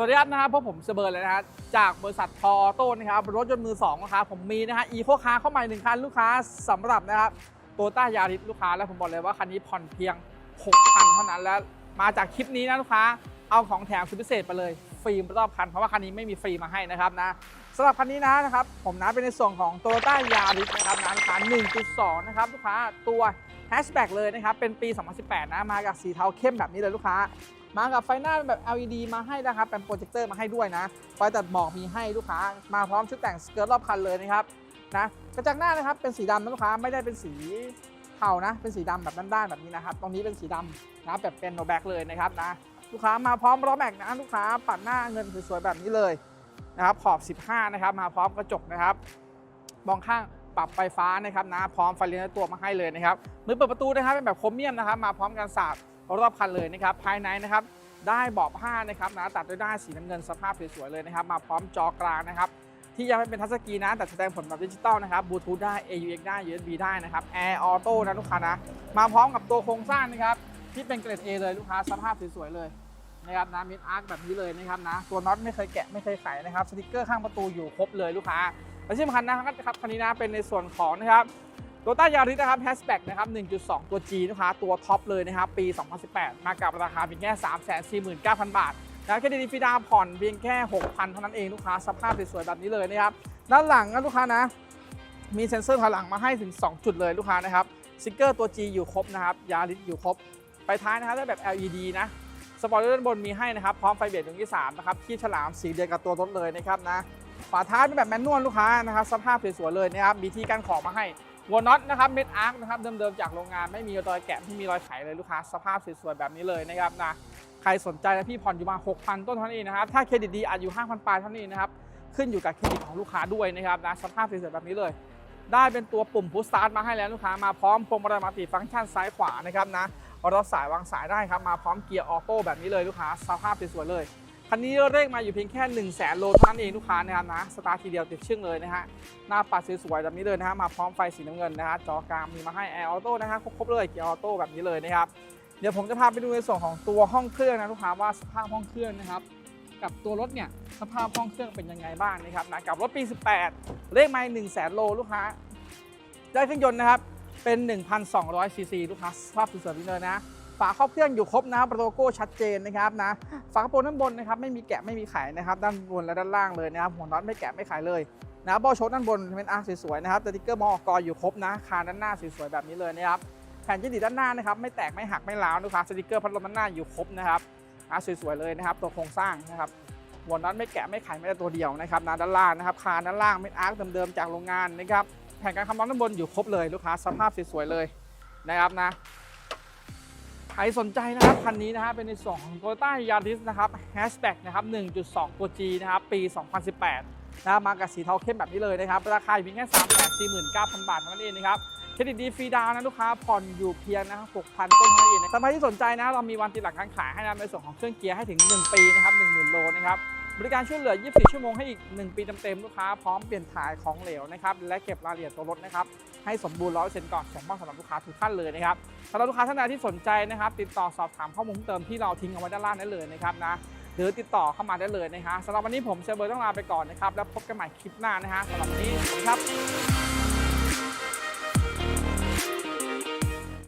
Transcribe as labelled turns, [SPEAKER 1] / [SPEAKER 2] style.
[SPEAKER 1] สวัสดีครับนะครับพวกผมเสเบิร์ดเลยนะครับจากบริษัทพอโต้นะครับรถยนต์มือสองนะครับผมมีนะฮะอีโคคาร์เข้ามาอีกหนึ่งคันลูกค้าสำหรับนะครับโตต้ายาริสลูกค้าแล้วผมบอกเลยว่าคันนี้ผ่อนเพียง 6,000 เท่านั้นแล้วมาจากคลิปนี้นะลูกค้าเอาของแถมสุดพิเศษไปเลยฟรีรอบคันเพราะว่าคันนี้ไม่มีฟรีมาให้นะครับนะสำหรับคันนี้นะนะครับผมนะเป็นในส่วนของโตต้ายาริสนะครับนะลูกค้า1.2 นะครับลูกค้าตัวแฮชแบ็กเลยนะครับเป็นปี 2018 นะมากับสีเทาเข้มแบบนี้เลยลูกค้า มากับไฟหน้าแบบ LED มาให้นะครับ เป็นโปรเจคเตอร์มาให้ด้วยนะไฟตัดหมอกมีให้ลูกค้า มาพร้อมชุดแต่งสเกิร์ตรอบคันเลยนะครับนะกระจังหน้านะครับเป็นสีดำนะลูกค้าไม่ได้เป็นสีเทานะ เป็นสีดำแบบด้านๆแบบนี้นะครับ ตรงนี้เป็นสีดำนะแบบเป็นโนแบ็กเลยนะครับนะลูกค้ามาพร้อมล้อแม็กนะลูกค้าปัดหน้าเงินสวยๆแบบนี้เลยนะครับขอบ 15 นะครับ มาพร้อมกระจกนะครับมองข้างปรับไฟฟ้านะครับนะพร้อมไฟเลี้ยงตัวมาให้เลยนะครับมือเปิดประตูนะครับเป็นแบบโครเมียมนะครับ มาพร้อมกันสาด รอบคันเลยนะครับภายในนะครับได้เบาะผ้านะครับนะตัดด้วยด้านสีน้ำเงินสภาพสวยๆเลยนะครับ มาพร้อมจอกลางนะครับ ที่ยังไม่เป็นทัชสกรีนนะแต่แสดงผลแบบดิจิตอลนะครับบลูทูธได้ AUX ได้ USB ได้นะครับ Air Auto นะลูกค้านะ มาพร้อมกับตัวโครงสร้างนะครับ ที่เป็นเกรด A เลยลูกค้าสภาพสวยๆเลยนะครับนะมิดอาร์คแบบนี้เลยนะครับนะตัวน็อตไม่เคยแกะไม่เคยไขนะครับสติกเกอร์ข้างประตูอยู่ครบเลยลูกค้าและที่สำคัญนะครับคันนี้นะเป็นในส่วนของนะครับ โตต้ายาริสนะครับแฮชแบ็กนะครับ 1.2 ตัว G นะคะตัวท็อปเลยนะครับ ปี 2018 มากับราคาเพียงแค่ 349,000 บาทนะแค่ดีฟีดาผ่อนเพียงแค่ 6,000 เท่านั้นเองลูกค้าสภาพสวยๆแบบนี้เลยนะครับ ด้านหลังนะลูกค้านะ มีเซ็นเซอร์ถอยหลังมาให้ถึง 2 จุดเลยลูกค้านะครับสติกเกอร์ตัว G อยู่ครบนะครับยาริสอยู่ครบ ไปท้ายนะครับได้แบบ LED นะสปอร์ตด้านบนมีให้นะครับ พร้อมไฟเบรดดวงที่3นะครับที่ฉลามสีเดียวกับตัวรถเลยนะครับนะฝาท้ายเป็นแบบแมนนวลลูกค้านะครับสภาพสวยๆเลยนะครับมีที่กั้นของมาให้ หัวน็อตนะครับเม็ดอาร์คนะครับเดิมๆจากโรงงานไม่มีรอยแกะไม่มีรอยไขเลยลูกค้าสภาพสวยๆแบบนี้เลยนะครับนะใครสนใจนะพี่ผ่อนอยู่มา 6,000 ต้นเท่านั้นเองนะครับถ้าเครดิตดีอาจอยู่ 5,000 ปลายเท่านั้นเองนะครับขึ้นอยู่กับเครดิตของลูกค้าด้วยนะครับนะสภาพสวยๆแบบนี้เลย ได้เป็นตัวปุ่มพุชสตาร์ทมาให้แล้วลูกค้ามาพร้อมพวงมาลัยมัลติฟังก์ชันซ้ายขวานะครับนะรับสายวางสายได้ครับมาพร้อมเกียร์ออโต้แบบนี้เลยลูกค้าสภาพสวยๆเลย คันนี้เร่งมาอยู่เพียงแค่1 0 0 0 0แสนโลเท่านั้นเองลูกค้านะครับนะสตาร์ททีเดียวติดชึ่องเลยนะฮะหน้าปัดสวยๆแบบนี้เลยนะฮะมาพร้อมไฟสีน้ำเงินนะฮะจอกลางมีมาให้แอร์ออโต้นะฮะครบๆเลยเกียร์ออโต้แบบนี้เลยนะครับเดี๋ยวผมจะพาไปดูในส่วนของตัวห้องเครื่องนะลูกค้าว่าสภาพห้องเครื่องนะครับกับตัวรถเนี่ยสภาพห้องเครื่องเป็นยังไงบ้างนะครับนะกับรถปี 18 เลขไม่1 0 0 0 0แสนโลลูกค้าได้เครื่องยนต์นะครับเป็น 1,200ซีซีลูกค้าสภาพสวยๆแบบนี้เลยนะ ฝาครอบเครื่องอยู่ครบนะครับโลโก้ชัดเจนนะครับนะฝากระโปรงด้านบนนะครับไม่มีแกะไม่มีไขนะครับด้านบนและด้านล่างเลยนะครับหัวน็อตไม่แกะไม่ไขเลยนะเบาโชคด้านบนเป็นอาร์สวยๆนะครับสติ๊กเกอร์มอกอยู่ครบนะคานด้านหน้าสวยๆแบบนี้เลยนะครับแผ่นยืดดีด้านหน้านะครับไม่แตกไม่หักไม่ร้าวลูกค้าสติ๊กเกอร์พัดลมด้านหน้าอยู่ครบนะครับอะสวยๆเลยนะครับตัวโครงสร้างนะครับหัวน็อตไม่แกะไม่ไขไม่แต่ตัวเดียวนะครับนะด้านล่างนะครับคานด้านล่างเป็นอาร์คเดิมๆจากโรงงานนะครับแผ่นการคำร้อนด้านบนอยู่ครบเลยลูกค้าสภาพสวยๆเลยนะครับนะ รสนใจนะครับคันนี้นะครับเป็นในส่วนของ Toyota Yaris นะครับแฮชแบ็กนะครับ 1.2ตัว G นะครับปี 2018นะครับมากับสีเทาเข้มแบบนี้เลยนะครับ ราคาอยู่เพียงแค่ 349,000 บาทเท่านั้นเองนะครับเครดิตดีฟรีดาวน์นะลูกค้าผ่อนอยู่เพียงนะครับ6,000 ต้นเท่านั้นเองนสำหรับที่สนใจนะเรามีวันติดหลังการขายให้นะในส่วนของเครื่องเกียร์ให้ถึง 1 ปีนะครับ10,000โลนะครับ บริการช่วยเหลือ 24 ชั่วโมงให้อีก 1 ปีเต็มๆลูกค้าพร้อมเปลี่ยนถ่ายของเหลวนะครับและเก็บรายละเอียดตัวรถนะครับให้สมบูรณ์100%ก่อนส่งมอบสำหรับลูกค้าทุกท่านเลยนะครับสำหรับลูกค้าท่านใดที่สนใจนะครับ ติดต่อสอบถามข้อมูลเพิ่มเติมที่เราทิ้งเอาไว้ด้านล่างได้เลยนะครับนะหรือติดต่อเข้ามาได้เลยนะฮะสำหรับวันนี้ผมเชอร์เบอร์ต้องลาไปก่อนนะครับแล้วพบกันใหม่คลิปหน้านะฮะสำหรับวันนี้สวัสดีครับ